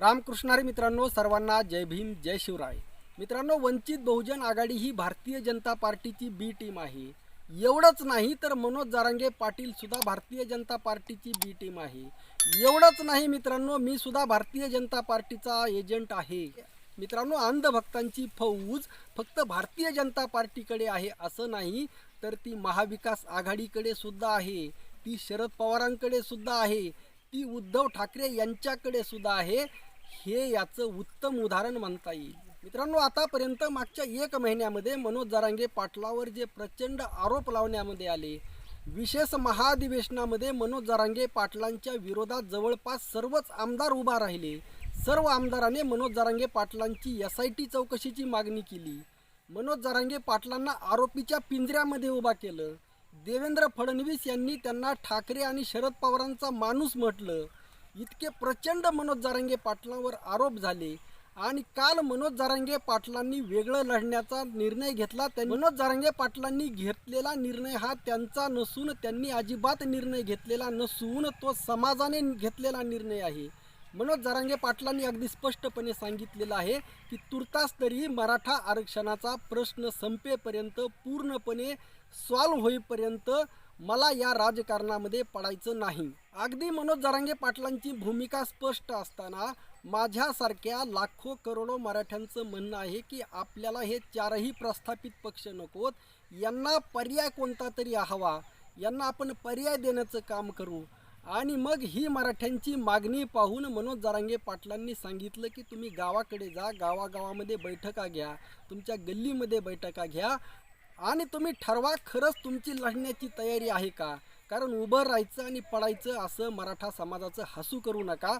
रामकृष्णारी मित्रांनो सर्वांना जय भीम जय शिवराय. मित्रांनो वंचित बहुजन आघाडी ही भारतीय जनता पार्टीची बी टीम आहे. एवढंच नाही तर मनोज जारांगे पाटील सुद्धा भारतीय जनता पार्टीची बी टीम आहे. एवढंच नाही मित्रांनो मी सुद्धा भारतीय जनता पार्टीचा एजंट आहे. मित्रांनो अंधभक्तांची फौज फक्त भारतीय जनता पार्टीकडे आहे असं नाही तर ती महाविकास आघाडीकडे सुद्धा आहे. ती शरद पवारांकडे सुद्धा आहे. ती उद्धव ठाकरे यांच्याकडे सुद्धा आहे. हे याचं उत्तम उदाहरण म्हणता येईल. मित्रांनो आतापर्यंत मागच्या एक महिन्यामध्ये मनोज जरांगे पाटलावर जे प्रचंड आरोप लावण्यामध्ये आले विशेष महाधिवेशनामध्ये मनोज जरांगे पाटलांच्या विरोधात जवळपास सर्वच आमदार उभा राहिले. सर्व आमदाराने मनोज जरांगे पाटलांची एस आय टी चौकशीची मागणी केली. मनोज जरांगे पाटलांना आरोपीच्या पिंजऱ्यामध्ये उभा केलं. देवेंद्र फडणवीस यांनी त्यांना ठाकरे आणि शरद पवारांचा माणूस म्हटलं. इतके प्रचंड मनोज जारांगे पाटलांवर आरोप झाले आणि काल मनोज जारांगे पाटलांनी वेगळं लढण्याचा निर्णय घेतला. त्या मनोज जारांगे पाटलांनी घेतलेला निर्णय हा त्यांचा नसून त्यांनी अजिबात निर्णय घेतलेला नसून तो समाजाने घेतलेला निर्णय आहे. मनोज जारांगे पाटलांनी अगदी स्पष्टपणे सांगितलेलं आहे की तुर्तास तरी मराठा आरक्षणाचा प्रश्न संपेपर्यंत पूर्णपणे सॉल्व्ह होईपर्यंत मला या राजकारणामध्ये पडायचं नाही. अगदी मनोज जरांगे पाटलांची भूमिका स्पष्ट असताना माझ्यासारख्या लाखो करोडो मराठ्यांचं म्हणणं आहे की आपल्याला हे चारही प्रस्थापित पक्ष नकोत. यांना पर्याय कोणता तरी हवा. यांना आपण पर्याय देण्याचं काम करू. आणि मग ही मराठ्यांची मागणी पाहून मनोज जरांगे पाटलांनी सांगितलं की तुम्ही गावाकडे जा गावागावामध्ये बैठका घ्या तुमच्या गल्लीमध्ये बैठका घ्या. आणि तुम्ही ठरवा खरंच तुमची लढण्याची तयारी आहे का? कारण उभं राहायचं आणि पडायचं असं मराठा समाजाचं हसू करू नका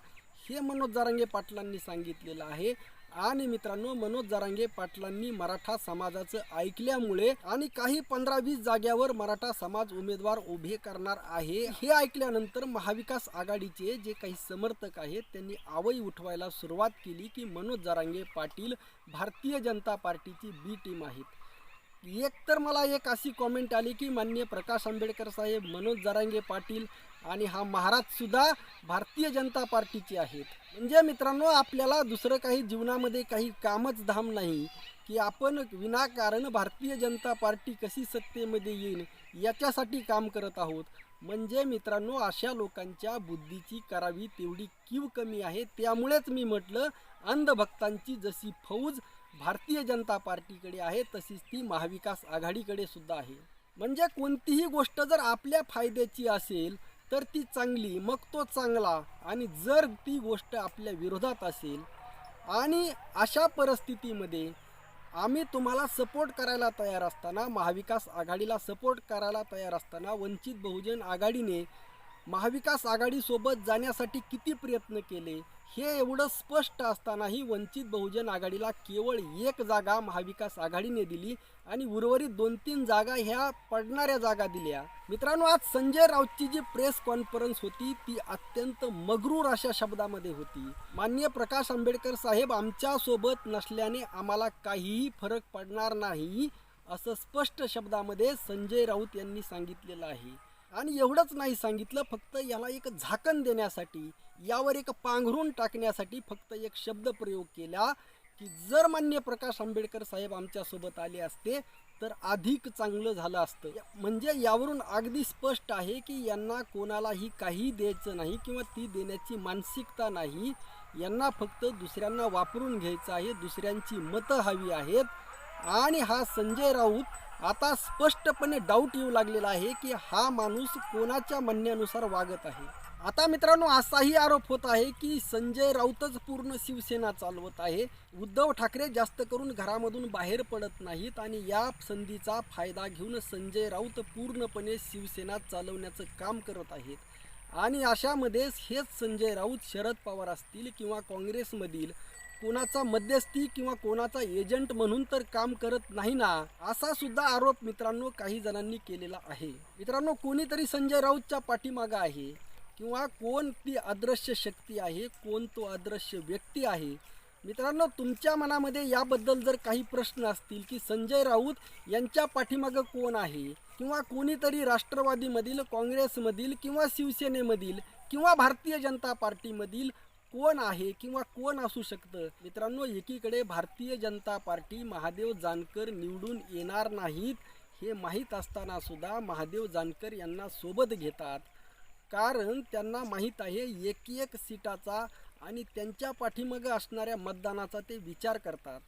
हे मनोज जारांगे पाटलांनी सांगितलेलं आहे. आणि मित्रांनो मनोज जारांगे पाटलांनी मराठा समाजाचं ऐकल्यामुळे आणि काही पंधरा वीस जाग्यावर मराठा समाज उमेदवार उभे करणार आहे हे ऐकल्यानंतर महाविकास आघाडीचे जे काही समर्थक आहेत त्यांनी आवई उठवायला सुरुवात केली की मनोज जारांगे पाटील भारतीय जनता पार्टीची बी टीम आहेत. एक तर मला एक अशी कॉमेंट आली की माननीय प्रकाश आंबेडकर साहेब मनोज जरांगे पाटील आणि हा महाराजसुद्धा भारतीय जनता पार्टीचे आहेत. म्हणजे मित्रांनो आपल्याला दुसरं काही जीवनामध्ये काही कामच धाम नाही की आपण विनाकारण भारतीय जनता पार्टी कशी सत्तेमध्ये येईल याच्यासाठी काम करत आहोत. म्हणजे मित्रांनो अशा लोकांच्या बुद्धीची करावी तेवढी कीव कमी आहे. त्यामुळेच मी म्हटलं अंधभक्तांची जशी फौज भारतीय जनता पार्टीकडे आहे तशीच ती महाविकास आघाडीकडे सुद्धा आहे. म्हणजे कोणतीही गोष्ट जर आपल्या फायद्याची असेल तर ती चांगली मग तो चांगला. आणि जर ती गोष्ट आपल्या विरोधात असेल आणि अशा परिस्थितीमध्ये आम्ही तुम्हाला सपोर्ट करायला तयार असताना महाविकास आघाडीला सपोर्ट करायला तयार असताना वंचित बहुजन आघाडीने महाविकास आघाडीसोबत जाण्यासाठी किती प्रयत्न केले हे एवढं स्पष्ट असतानाही वंचित बहुजन आघाडीला केवळ एक जागा महाविकास आघाडीने दिली आणि उर्वरित दोन तीन जागा ह्या पडणाऱ्या जागा दिल्या. मित्रांनो आज संजय राऊतची जी प्रेस कॉन्फरन्स होती ती अत्यंत मगरूर अशा शब्दामध्ये होती. मान्य प्रकाश आंबेडकर साहेब आमच्यासोबत नसल्याने आम्हाला काहीही फरक पडणार नाही असं स्पष्ट शब्दामध्ये संजय राऊत यांनी सांगितलेलं आहे. आणि एवढंच नाही सांगितलं फक्त याला एक झाकण देण्यासाठी यावर एक पांघरून टाकण्यासाठी फक्त एक शब्द प्रयोग केला की जर मान्य प्रकाश आंबेडकर साहेब आमच्यासोबत आले असते तर अधिक चांगलं झालं असतं. म्हणजे यावरून अगदी स्पष्ट आहे की यांना कोणालाही काही द्यायचं नाही किंवा ती देण्याची मानसिकता नाही. यांना फक्त दुसऱ्यांना वापरून घ्यायचं आहे दुसऱ्यांची मतं हवी आहेत. आणि हा संजय राऊत आता स्पष्टपणे डाऊट येऊ लागलेला आहे की हा माणूस कोणाच्या म्हणण्यानुसार वागत आहे. आता मित्रांनो असाही आरोप होत आहे की संजय राऊतच पूर्ण शिवसेना चालवत आहे. उद्धव ठाकरे जास्त करून घरामधून बाहेर पडत नाहीत आणि या संधीचा फायदा घेऊन संजय राऊत पूर्णपणे शिवसेना चालवण्याचं काम करत आहेत. आणि अशामध्येच हेच संजय राऊत शरद पवार असतील किंवा काँग्रेसमधील कोणाचा मध्यस्थी किंवा कोणाचा एजंट म्हणून तर काम करत नाही ना असा सुद्धा आरोप मित्रांनो काही जणांनी केलेला आहे. मित्रांनो कोणीतरी संजय राऊतच्या पाठीमागं आहे किंवा कोण ती अदृश्य शक्ती आहे कोण तो अदृश्य व्यक्ती आहे? मित्रांनो तुमच्या मनामध्ये याबद्दल जर काही प्रश्न असतील की संजय राऊत यांच्या पाठीमागं कोण आहे किंवा कोणीतरी राष्ट्रवादीमधील काँग्रेसमधील किंवा शिवसेनेमधील किंवा भारतीय जनता पार्टीमधील कोण आहे किंवा कोण असू शकतं? मित्रांनो एकीकडे भारतीय जनता पार्टी महादेव जानकर निवडून येणार नाहीत हे माहीत असताना सुद्धा महादेव जानकर यांना सोबत घेतात. कारण त्यांना माहीत आहे एक एक सीटाचा आणि त्यांच्या पाठीमागं असणाऱ्या मतदानाचा ते विचार करतात.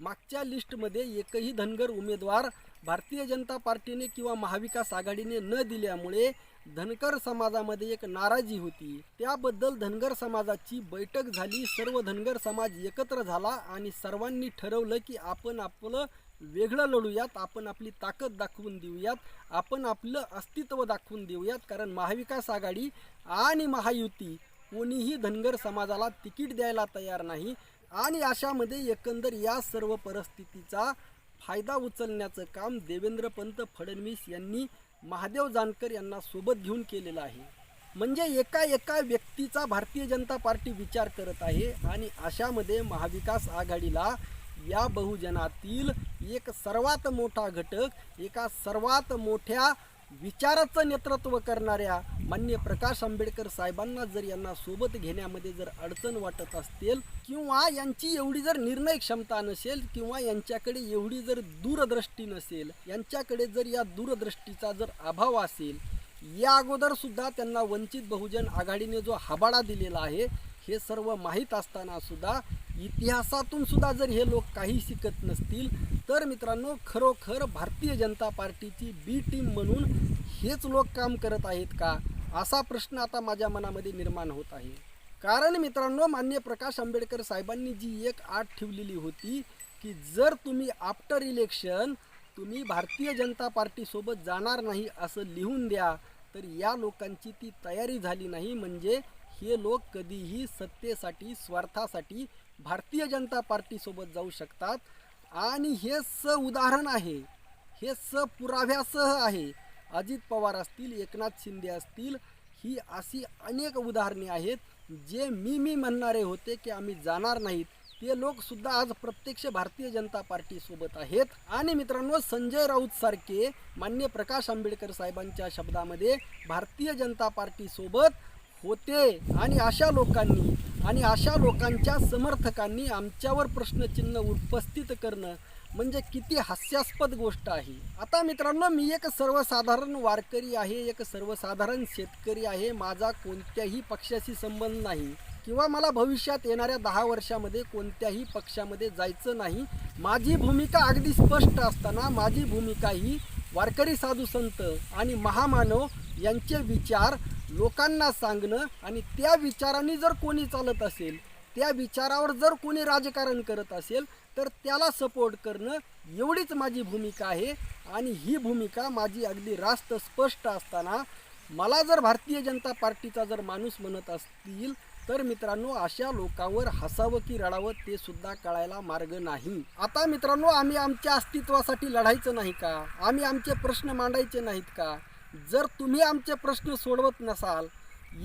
मागच्या लिस्टमध्ये एकही धनगर उमेदवार भारतीय जनता पार्टीने किंवा महाविकास आघाडीने न दिल्यामुळे धनकर समाजामध्ये एक नाराजी होती. त्याबद्दल धनगर समाजाची बैठक झाली. सर्व धनगर समाज एकत्र झाला आणि सर्वांनी ठरवलं की आपण आपलं वेगळं लढूयात. आपण आपली ताकद दाखवून देऊयात. आपण आपलं अस्तित्व दाखवून देऊयात. कारण महाविकास आघाडी आणि महायुती कोणीही धनगर समाजाला तिकीट द्यायला तयार नाही. आणि अशामध्ये एकंदर या सर्व परिस्थितीचा फायदा उचलण्याचं काम देवेंद्र पंत फडणवीस यांनी महादेव जानकर यांना सोबत घेऊन केलेलं आहे. म्हणजे एका एका व्यक्तीचा भारतीय जनता पार्टी विचार करत आहे आणि अशामध्ये महाविकास आघाडीला या बहुजनातील एक सर्वात मोठा घटक एका सर्वात मोठ्या विचाराचं नेतृत्व करणाऱ्या मान्य प्रकाश आंबेडकर साहेबांना जर यांना सोबत घेण्यामध्ये जर अडचण वाटत असतील किंवा यांची एवढी जर निर्णय क्षमता नसेल किंवा यांच्याकडे एवढी जर दूरदृष्टी नसेल यांच्याकडे जर या दूरदृष्टीचा जर अभाव असेल या अगोदर सुद्धा त्यांना वंचित बहुजन आघाडीने जो हबाडा दिलेला आहे हे सर्व माहीत असताना सुद्धा इतिहासातून सुद्धा जर हे लोक काही शिकत नसतील तर मित्रांनो खरोखर भारतीय जनता पार्टीची बी टीम म्हणून हेच लोक काम करत आहेत का? असा प्रश्न आता माझ्या मनामध्ये निर्माण होत आहे. कारण मित्रांनो मान्य प्रकाश आंबेडकर साहेबांनी जी एक आठ ठेवलेली होती की जर तुम्ही आफ्टर इलेक्शन तुम्ही भारतीय जनता पार्टीसोबत जाणार नाही असं लिहून द्या तर या लोकांची ती तयारी झाली नाही. म्हणजे हे लोक कधीही सत्तेसाठी स्वार्थासाठी भारतीय जनता पार्टीसोबत जाऊ शकतात. आणि हे स उदाहरण आहे. हे स पुराव्यासह आहे. अजित पवार असतील एकनाथ शिंदे असतील ही अशी अनेक उदाहरणे आहेत. जे मी मी म्हणणारे होते की आम्ही जाणार नाहीत. ते लोकसुद्धा आज प्रत्यक्ष भारतीय जनता पार्टीसोबत आहेत. आणि मित्रांनो संजय राऊत सारखे मान्य प्रकाश आंबेडकर साहेबांच्या शब्दामध्ये भारतीय जनता पार्टीसोबत होते. आणि अशा लोकांनी आणि अशा लोकांच्या समर्थकांनी आमच्यावर प्रश्नचिन्ह उपस्थित करणं म्हणजे किती हास्यास्पद गोष्ट आहे. आता मित्रांनो मी एक सर्वसाधारण वारकरी आहे एक सर्वसाधारण शेतकरी आहे. माझा कोणत्याही पक्षाशी संबंध नाही किंवा मला भविष्यात येणाऱ्या दहा वर्षामध्ये कोणत्याही पक्षामध्ये जायचं नाही. माझी भूमिका अगदी स्पष्ट असताना माझी भूमिका ही वारकरी साधू संत आणि महामानव यांचे विचार लोकांना सांगणं आणि त्या विचारांनी जर कोणी चालत असेल त्या विचारावर जर कोणी राजकारण करत असेल तर त्याला सपोर्ट करणं एवढीच माझी भूमिका आहे. आणि ही भूमिका माझी अगदी रास्त स्पष्ट असताना मला जर भारतीय जनता पार्टीचा जर माणूस म्हणत असतील तर मित्रांनो अशा लोकांवर हसावं की रडावं ते सुद्धा कळायला मार्ग नाही. आता मित्रांनो आम्ही आमच्या अस्तित्वासाठी लढायचं नाही का? आम्ही आमचे प्रश्न मांडायचे नाहीत का? जर तुम्ही आमचे प्रश्न सोडवत नसाल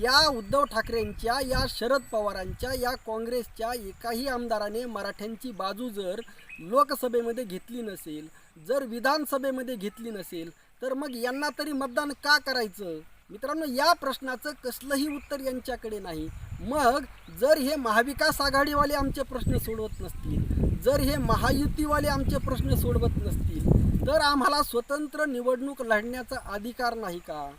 या उद्धव ठाकरेंच्या या शरद पवारांच्या या काँग्रेसच्या एकाही आमदाराने मराठ्यांची बाजू जर लोकसभेमध्ये घेतली नसेल जर विधानसभेमध्ये घेतली नसेल तर मग यांना तरी मतदान का करायचं? मित्रांनो या प्रश्नाचं कसलंही उत्तर यांच्याकडे नाही. मग जर हे महाविकास आघाडीवाले आमचे प्रश्न सोडवत नसतील जर हे महायुतीवाले आमचे प्रश्न सोडवत नसतील तर आम्हाला स्वतंत्र निवडणूक लढण्याचा अधिकार नाही का?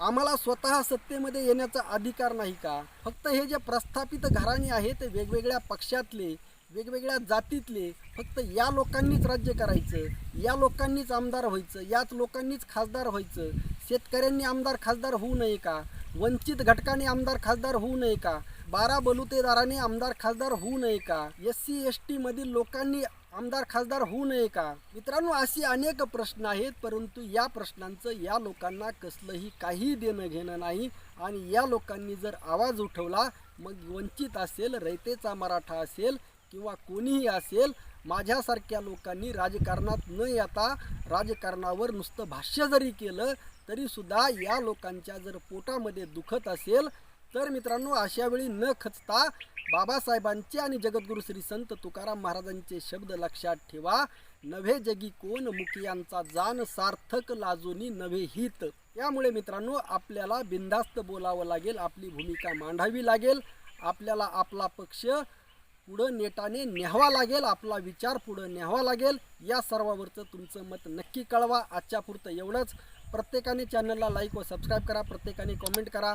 आम्हाला स्वतः सत्तेमध्ये येण्याचा अधिकार नाही का? फक्त हे जे प्रस्थापित घराणे आहेत वेगवेगळ्या पक्षातले वेगवेगळ्या जातीतले फक्त या लोकांनीच राज्य करायचं या लोकांनीच आमदार व्हायचं याच लोकांनीच खासदार व्हायचं. शेतकऱ्यांनी आमदार खासदार होऊ नये का? वंचित घटकाने आमदार खासदार होऊ नये का? बारा बलुतेदाराने आमदार खासदार होऊ नये का? एस सी एस टीमधील लोकांनी आमदार खासदार होऊ नये का? मित्रांनो असे अनेक प्रश्न आहेत परंतु या प्रश्नांचं या लोकांना कसलंही काही देणं घेणं नाही. आणि या लोकांनी जर आवाज उठवला मग वंचित असेल रयतेचा मराठा असेल किंवा कोणीही असेल माझ्यासारख्या लोकांनी राजकारणात न येता राजकारणावर नुसतं भाष्य जरी केलं तरीसुद्धा या लोकांच्या जर पोटामध्ये दुखत असेल तर मित्रांनो अशा वेळी न खचता बाबासाहेबांचे आणि जगद्गुरू श्री संत तुकाराम महाराजांचे शब्द लक्षात ठेवा. नव्हे जगी कोण मुखियांचा जाण सार्थक लाजोनी नव्हे हित. यामुळे मित्रांनो आपल्याला बिनधास्त बोलावं लागेल आपली भूमिका मांडावी लागेल आपल्याला आपला पक्ष पुढं नेटाने न्यावा लागेल आपला विचार पुढं न्यावा लागेल. या सर्वावरचं तुमचं मत नक्की कळवा. आजच्या पुरतं एवढंच. प्रत्येकाने चॅनलला लाईक व सबस्क्राईब करा प्रत्येकाने कमेंट करा.